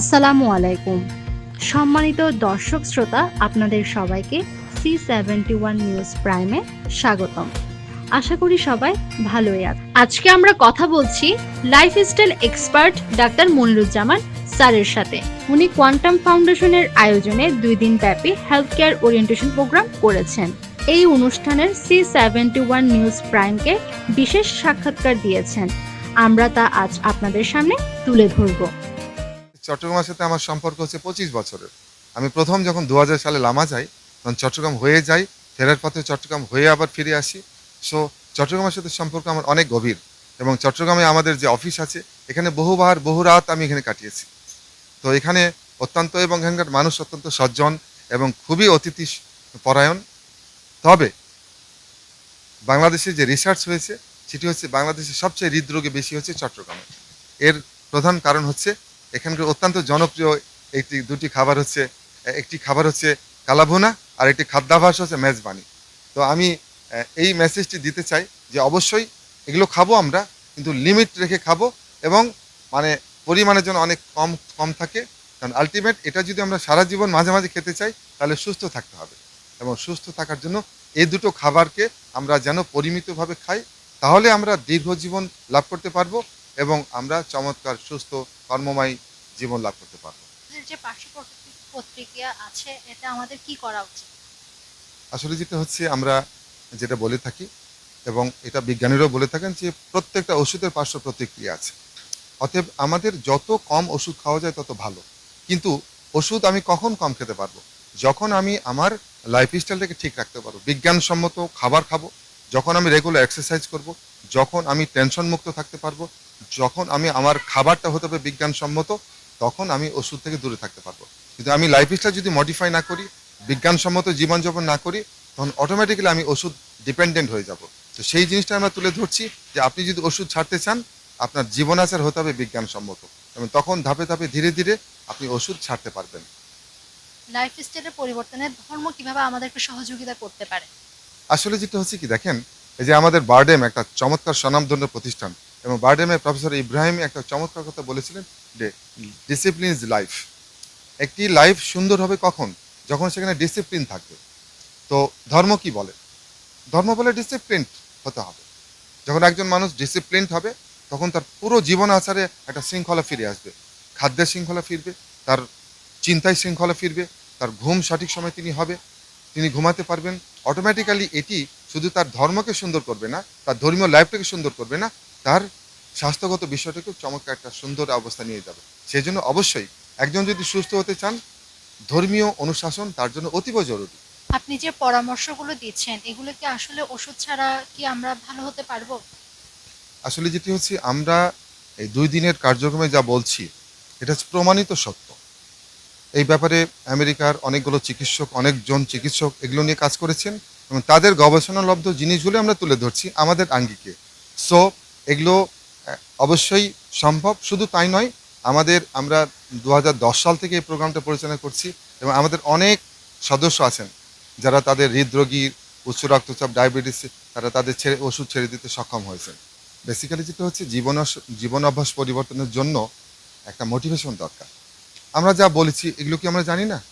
আসসালামু আলাইকুম। সম্মানিত দর্শক শ্রোতা, আপনাদের সবাইকে সি সেভেন্টি ওয়ান নিউজ প্রাইমে স্বাগতম। আশা করি সবাই ভালোই আছে আজকে আমরা কথা বলছি লাইফস্টাইল এক্সপার্ট ডাক্তার মনিরুজ্জামান স্যারের সাথে। উনি কোয়ান্টাম ফাউন্ডেশনের আয়োজনে দুই দিন ব্যাপী হেলথ কেয়ার ওরিয়েন্টেশন প্রোগ্রাম করেছেন। এই অনুষ্ঠানের সি সেভেন্টি ওয়ান নিউজ প্রাইমকে বিশেষ সাক্ষাৎকার দিয়েছেন। আমরা তা আজ আপনাদের সামনে তুলে ধরবো। চট্টগ্রামের সাথে আমার সম্পর্ক হচ্ছে পঁচিশ বছরের। আমি প্রথম যখন দু হাজার সালে লামা যাই, তখন চট্টগ্রাম হয়ে যাই, ফেরার পথে চট্টগ্রাম হয়ে আবার ফিরে আসি। সো চট্টগ্রামের সাথে সম্পর্ক আমার অনেক গভীর এবং চট্টগ্রামে আমাদের যে অফিস আছে, এখানে বহুবার, বহু রাত আমি এখানে কাটিয়েছি। তো এখানে অত্যন্ত এবং এখানকার মানুষ অত্যন্ত সজ্জন এবং খুবই অতিথি পরায়ণ তবে বাংলাদেশে যে রিসার্চ হয়েছে, সেটি হচ্ছে বাংলাদেশের সবচেয়ে হৃদরোগে বেশি হচ্ছে চট্টগ্রামে। এর প্রধান কারণ হচ্ছে এখানকার অত্যন্ত জনপ্রিয় একটি দুটি খাবার হচ্ছে, একটি খাবার হচ্ছে কালাভুনা আর একটি খাদ্যাভাস হচ্ছে মেজবানি। তো আমি এই মেসেজটি দিতে চাই যে অবশ্যই এগুলো খাব আমরা, কিন্তু লিমিট রেখে খাব এবং মানে পরিমাণের জন্য অনেক কম কম থাকে। কারণ আলটিমেট এটা যদি আমরা সারা জীবন মাঝে মাঝে খেতে চাই, তাহলে সুস্থ থাকতে হবে। এবং সুস্থ থাকার জন্য এই দুটো খাবারকে আমরা যেন পরিমিতভাবে খাই, তাহলে আমরা দীর্ঘ জীবন লাভ করতে পারব। এবং আমরা চমৎকার সুস্থ কর্মময় জীবন লাভ করতে পারব। আমাদের যে পার্শ্ব প্রতিক্রিয়া আছে এটা আমাদের কি করা উচিত? আসলে যেটা হচ্ছে আমরা যেটা বলে থাকি এবং এটা বিজ্ঞানীরাও বলে থাকেন যে প্রত্যেকটা ওষুধের পার্শ্ব প্রতিক্রিয়া আছে। অতএব আমাদের যত কম ওষুধ খাওয়া যায় তত ভালো। কিন্তু ওষুধ আমি কখন কম খেতে পারব? যখন আমি আমার লাইফস্টাইলটাকে ঠিক রাখতে পারব বিজ্ঞানসম্মত খাবার খাব যখন আমি রেগুলার এক্সারসাইজ করব যখন আমি টেনশন মুক্ত থাকতে পারব যখন আমি আমার খাবারটা হতে হবে বিজ্ঞানসম্মত তখন আমি ওষুধ থেকে দূরে থাকতে পারব। কিন্তু আমি লাইফস্টাইল যদি মডিফাই না করি বিজ্ঞানসম্মত জীবনযাপন না করি তখন অটোমেটিক্যালি আমি ওষুধ ডিপেন্ডেন্ট হয়ে যাব। তো সেই জিনিসটা আমরা তুলে ধরছি যে আপনি যদি ওষুধ ছাড়তে চান আপনার জীবনাচার হতে হবে বিজ্ঞানসম্মত। এবং তখন ধাপে ধাপে ধীরে ধীরে আপনি ওষুধ ছাড়তে পারবেন। লাইফস্টাইলের পরিবর্তনে ধর্ম কীভাবে আমাদেরকে সহযোগিতা করতে পারে? আসলে যেটা হচ্ছে কি দেখেন এই যে আমাদের বারডেম একটা চমৎকার স্বনামধন্য প্রতিষ্ঠান। এবং বার্ডেমের প্রফেসর ইব্রাহিম একটা চমৎকার কথা বলেছিলেন যে ডিসিপ্লিন ইজ লাইফ একটি লাইফ সুন্দর হবে কখন? যখন সেখানে ডিসিপ্লিন থাকবে। তো ধর্ম কি বলে? ধর্ম বলে ডিসিপ্লিন হতে হবে। যখন একজন মানুষ ডিসিপ্লিন হবে তখন তার পুরো জীবন আচারে একটা শৃঙ্খলা ফিরে আসবে। খাদ্যের শৃঙ্খলা ফিরবে তার চিন্তায় শৃঙ্খলা ফিরবে তার ঘুম সঠিক সময় তিনি হবে তিনি ঘুমাতে পারবেন। অটোমেটিক্যালি এটি শুধু তার ধর্মকে সুন্দর করবে না তার ধর্মীয় লাইফটাকে সুন্দর করবে না তার স্বাস্থ্যগত বিষয়টাকেও চমৎকার একটা সুন্দর অবস্থা নিয়ে যাবে। সেই জন্য অবশ্যই একজন যদি সুস্থ হতে চান ধর্মীয় অনুশাসন তার জন্য অতীব জরুরি। আপনি যে পরামর্শগুলো দিচ্ছেন এগুলো কি আসলে ওষুধ ছাড়া কি আমরা ভালো হতে পারব? আসলে যেটি হচ্ছে আমরা এই দুই দিনের কার্যক্রমে যা বলছি এটা হচ্ছে প্রমাণিত সত্য। এই ব্যাপারে আমেরিকার অনেকগুলো চিকিৎসক অনেকজন চিকিৎসক এগুলো নিয়ে কাজ করেছেন এবং তাদের গবেষণালব্ধ জিনিসগুলো আমরা তুলে ধরছি আমাদের আঙ্গিকে। সো এগুলো অবশ্যই সম্ভব। শুধু তাই নয়, আমাদের, আমরা দু হাজার দশ সাল থেকে এই প্রোগ্রামটা পরিচালনা করছি এবং আমাদের অনেক সদস্য আছেন যারা তাদের হৃদরোগীর উচ্চ রক্তচাপ, ডায়াবেটিস, তারা তাদের ছেড়ে, ওষুধ ছেড়ে দিতে সক্ষম হয়েছেন। বেসিক্যালি যেটা হচ্ছে, জীবন জীবন অভ্যাস পরিবর্তনের জন্য একটা মোটিভেশন দরকার। আমরা যা বলেছি, এগুলো কি আমরা জানি না?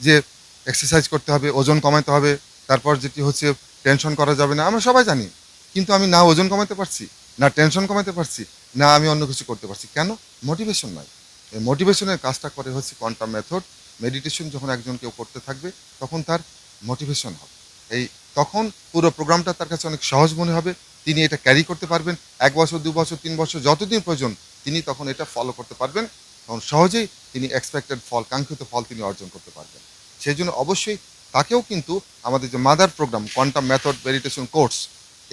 যে এক্সারসাইজ করতে হবে, ওজন কমাতে হবে, তারপর যেটি হচ্ছে টেনশন করা যাবে না, আমরা সবাই জানি। কিন্তু আমি না ওজন কমাতে পারছি। না টেনশন কমাতে পারছি, না আমি অন্য কিছু করতে পারছি। কেন? মোটিভেশন নয় এই মোটিভেশনের কাজটা করে হচ্ছে কোয়ান্টাম মেথড মেডিটেশন যখন একজন কেউ করতে থাকবে, তখন তার মোটিভেশন হবে। এই তখন পুরো প্রোগ্রামটা তার কাছে অনেক সহজ মনে হবে। তিনি এটা ক্যারি করতে পারবেন, এক বছর, দু বছর, তিন বছর, যতদিন প্রয়োজন, তিনি তখন এটা ফলো করতে পারবেন। তখন সহজেই তিনি এক্সপেক্টেড ফল, কাঙ্ক্ষিত ফল তিনি অর্জন করতে পারবেন। সেই জন্য অবশ্যই তাকেও কিন্তু আমাদের যে mother programme quantum method meditation course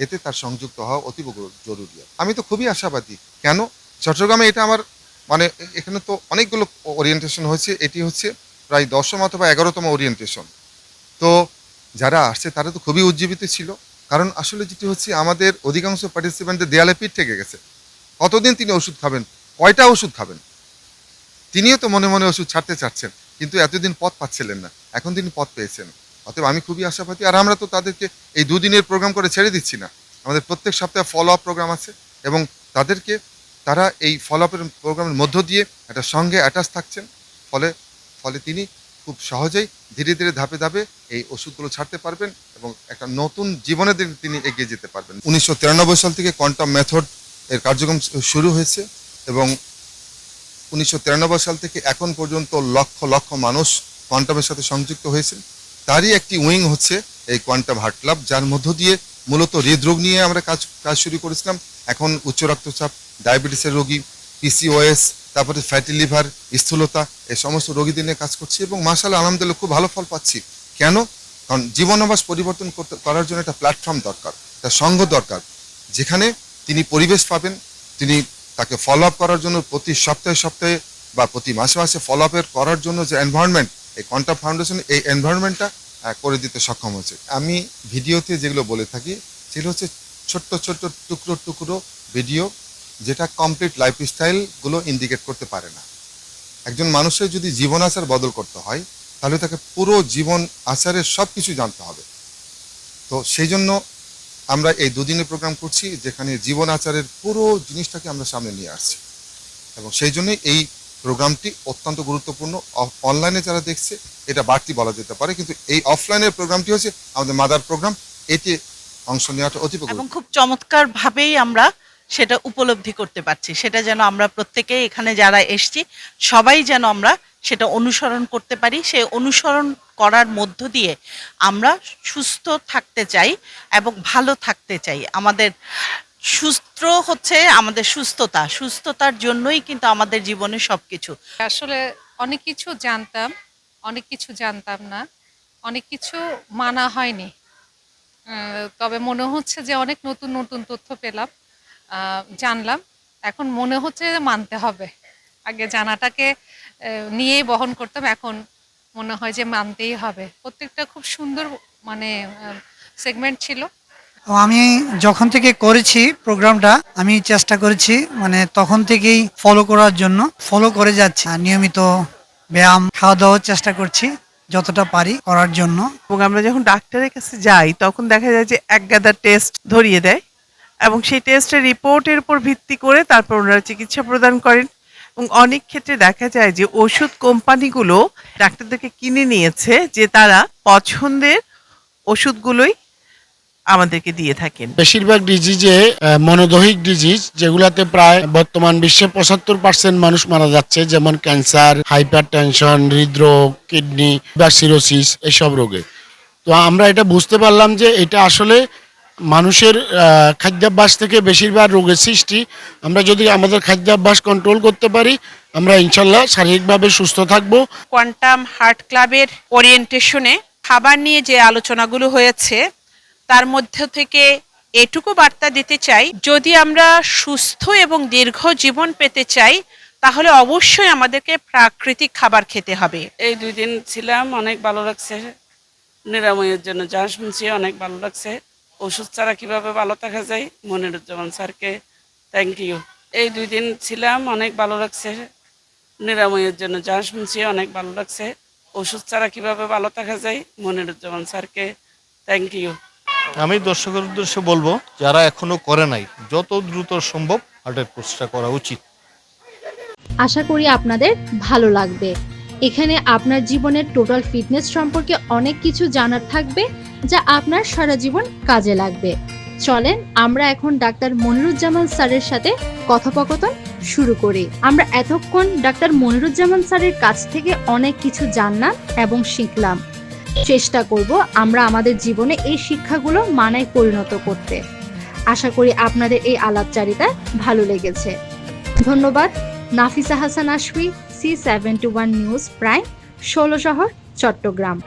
এতে তার সংযুক্ত হওয়া অতীব জরুরি আমি তো খুবই আশাবাদী। কেন? চট্টগ্রামে এটা আমার মানে এখানে তো অনেকগুলো ওরিয়েন্টেশন হয়েছে। এটি হচ্ছে প্রায় দশম অথবা এগারোতম ওরিয়েন্টেশন তো যারা আসছে, তারা তো খুবই উজ্জীবিত ছিল। কারণ আসলে যেটি হচ্ছে, আমাদের অধিকাংশ পার্টিসিপেন্টের দেয়ালে পিঠ থেকে গেছে। কতদিন তিনি ওষুধ খাবেন? কয়টা ওষুধ খাবেন? তিনিও তো মনে মনে ওষুধ ছাড়তে চাচ্ছেন, কিন্তু এতদিন পথ পাচ্ছিলেন না। এখন তিনি পথ পেয়েছেন। অতএব আমি খুবই আশাবাদী। আর আমরা তো তাদেরকে এই দুদিনের প্রোগ্রাম করে ছেড়ে দিচ্ছি না। আমাদের প্রত্যেক সপ্তাহে ফলো আপ প্রোগ্রাম আছে এবং তাদেরকে তারা এই ফলো আপের প্রোগ্রামের মধ্য দিয়ে একটা সঙ্গে অ্যাটাচ থাকছেন। ফলে ফলে তিনি খুব সহজেই ধীরে ধীরে ধাপে ধাপে এই ওষুধগুলো ছাড়তে পারবেন এবং একটা নতুন জীবনের দিকে তিনি এগিয়ে যেতে পারবেন। উনিশশো তিরানব্বই সাল থেকে কোয়ান্টাম মেথড এর কার্যক্রম শুরু হয়েছে এবং উনিশশো তিরানব্বই সাল থেকে এখন পর্যন্ত লক্ষ লক্ষ মানুষ কোয়ান্টামের সাথে সংযুক্ত হয়েছেন। তারই একটি উইং হচ্ছে এই কোয়ান্টাম হার্ট ক্লাব, যার মধ্য দিয়ে মূলত হৃদরোগ নিয়ে আমরা কাজ কাজ শুরু করেছিলাম। এখন উচ্চ রক্তচাপ, ডায়াবেটিসের রোগী পিসিওএস তারপরে ফ্যাটি লিভার স্থূলতা এই সমস্ত রোগীদের নিয়ে কাজ করছি এবং মাসাল আলহামদুলিল্লাহ খুব ভালো ফল পাচ্ছি। কেন? কারণ জীবনাবাস পরিবর্তন করার জন্য একটা প্ল্যাটফর্ম দরকার, একটা সঙ্গ দরকার, যেখানে তিনি পরিবেশ পাবেন, তিনি তাকে ফলো আপ করার জন্য প্রতি সপ্তাহে সপ্তাহে বা প্রতি মাসে মাসে ফলো আপের করার জন্য যে এনভায়রনমেন্ট এই কন্টা ফাউন্ডেশন এই এনভায়রনমেন্টটা করে দিতে সক্ষম হয়েছে। আমি ভিডিওতে যেগুলো বলে থাকি, সেগুলো হচ্ছে ছোট্ট ছোট্ট টুকরো টুকরো ভিডিও যেটা কমপ্লিট লাইফস্টাইলগুলো ইন্ডিকেট করতে পারে না। একজন মানুষের যদি জীবন আচার বদল করতে হয়, তাহলে তাকে পুরো জীবন আচারের সব কিছু জানতে হবে। তো সেই জন্য আমরা এই দুদিনের প্রোগ্রাম করছি, যেখানে জীবন আচারের পুরো জিনিসটাকে আমরা সামনে নিয়ে আসছি। এবং সেই জন্যই এই প্রোগ্রামটি অত্যন্ত গুরুত্বপূর্ণ। অনলাইনে যারা দেখছে, এটা বাড়তি বলা যেতে পারে, কিন্তু এই অফলাইনের প্রোগ্রামটি হচ্ছে আমাদের মাদার প্রোগ্রাম এটি অংশ নেওয়াটা অতীব এবং খুব চমৎকার ভাবেই আমরা সেটা উপলব্ধি করতে পারছি। সেটা যেন আমরা প্রত্যেকেই এখানে যারা এসছি, সবাই যেন আমরা সেটা অনুসরণ করতে পারি। সেই অনুসরণ করার মধ্য দিয়ে আমরা সুস্থ থাকতে চাই এবং ভালো থাকতে চাই। আমাদের সুস্থ হচ্ছে আমাদের সুস্থতা। সুস্থতার জন্যই কিন্তু আমাদের জীবনে সব কিছু আসলে অনেক কিছু জানতাম, অনেক কিছু জানতাম না, অনেক কিছু মানা হয়নি। তবে মনে হচ্ছে যে অনেক নতুন নতুন তথ্য পেলাম জানলাম। এখন মনে হচ্ছে মানতে হবে। আগে জানাটাকে নিয়েই বহন করতাম, এখন মনে হয় যে মানতেই হবে। প্রত্যেকটা খুব সুন্দর মানে সেগমেন্ট ছিল। আমি যখন থেকে করেছি প্রোগ্রামটা, আমি চেষ্টা করেছি মানে তখন থেকেই ফলো করার জন্য। ফলো করে যাচ্ছি নিয়মিত ব্যায়াম খাওয়া দাওয়ার চেষ্টা করছি, যতটা পারি করার জন্য। এবং আমরা যখন ডাক্তারের কাছে যাই, তখন দেখা যায় যে এক গাদা টেস্ট ধরিয়ে দেয় এবং সেই টেস্টের রিপোর্টের উপর ভিত্তি করে তারপর ওনারা চিকিৎসা প্রদান করেন। এবং অনেক ক্ষেত্রে দেখা যায় যে ওষুধ কোম্পানিগুলো ডাক্তারদেরকে কিনে নিয়েছে যে তারা পছন্দের ওষুধগুলোই আমাদেরকে দিয়ে থাকেন। বেশিরভাগ ডিজিজে মনোদৈহিক ডিজিজ যেগুলাতে প্রায় বর্তমান বিশ্বে পঁচাত্তর পার্সেন্ট মানুষ মারা যাচ্ছে যেমন ক্যান্সার হাইপার টেনশন হৃদরোগ কিডনি বা সিরোসিস এসব রোগে। তো আমরা এটা বুঝতে পারলাম যে এটা আসলে মানুষের খাদ্যাভ্যাস থেকে বেশিরভাগ রোগের সৃষ্টি। আমরা যদি আমাদের খাদ্যাভ্যাস কন্ট্রোল করতে পারি আমরা ইনশাল্লাহ শারীরিকভাবে সুস্থ থাকব। কোয়ান্টাম হার্ট ক্লাবের ওরিয়েন্টেশনে খাবার নিয়ে যে আলোচনাগুলো হয়েছে তার মধ্য থেকে এটুকু বার্তা দিতে চাই, যদি আমরা সুস্থ এবং দীর্ঘ জীবন পেতে চাই, তাহলে অবশ্যই আমাদেরকে প্রাকৃতিক খাবার খেতে হবে। এই দুই দিন ছিলাম, অনেক ভালো লাগছে। নিরাময়ের জন্য যা শুনছি অনেক ভালো লাগছে। ওষুধ ছাড়া কীভাবে ভালো থাকা যায়? মনিরুজ্জামান স্যারকে থ্যাংক ইউ এই দুই দিন ছিলাম, অনেক ভালো লাগছে। নিরাময়ের জন্য যা শুনছি অনেক ভালো লাগছে। ওষুধ ছাড়া কীভাবে ভালো থাকা যায়? মনিরুজ্জামান স্যারকে থ্যাংক ইউ আমি দর্শকের উদ্দেশ্যে বলব, যারা এখনও করে নাই, যত দ্রুত সম্ভব হার্টের কোর্সটা করা উচিত। আশা করি আপনাদের ভালো লাগবে। এখানে আপনার জীবনের টোটাল ফিটনেস সম্পর্কে অনেক কিছু জানার থাকবে, যা আপনার সারা জীবন কাজে লাগবে। চলেন, আমরা এখন ডাক্তার মনিরুজ্জামান স্যারের সাথে কথোপকথন শুরু করি। আমরা এতক্ষণ ডাক্তার মনিরুজ্জামান স্যারের কাছ থেকে অনেক কিছু জানলাম এবং শিখলাম। চেষ্টা করব আমরা আমাদের জীবনে এই শিক্ষাগুলো মানায় পরিণত করতে। আশা করি আপনাদের এই আলাপচারিতা ভালো লেগেছে। ধন্যবাদ। Nafisa Hasan Ashfi C seventy one news prime ষোলো শহর, চট্টগ্রাম।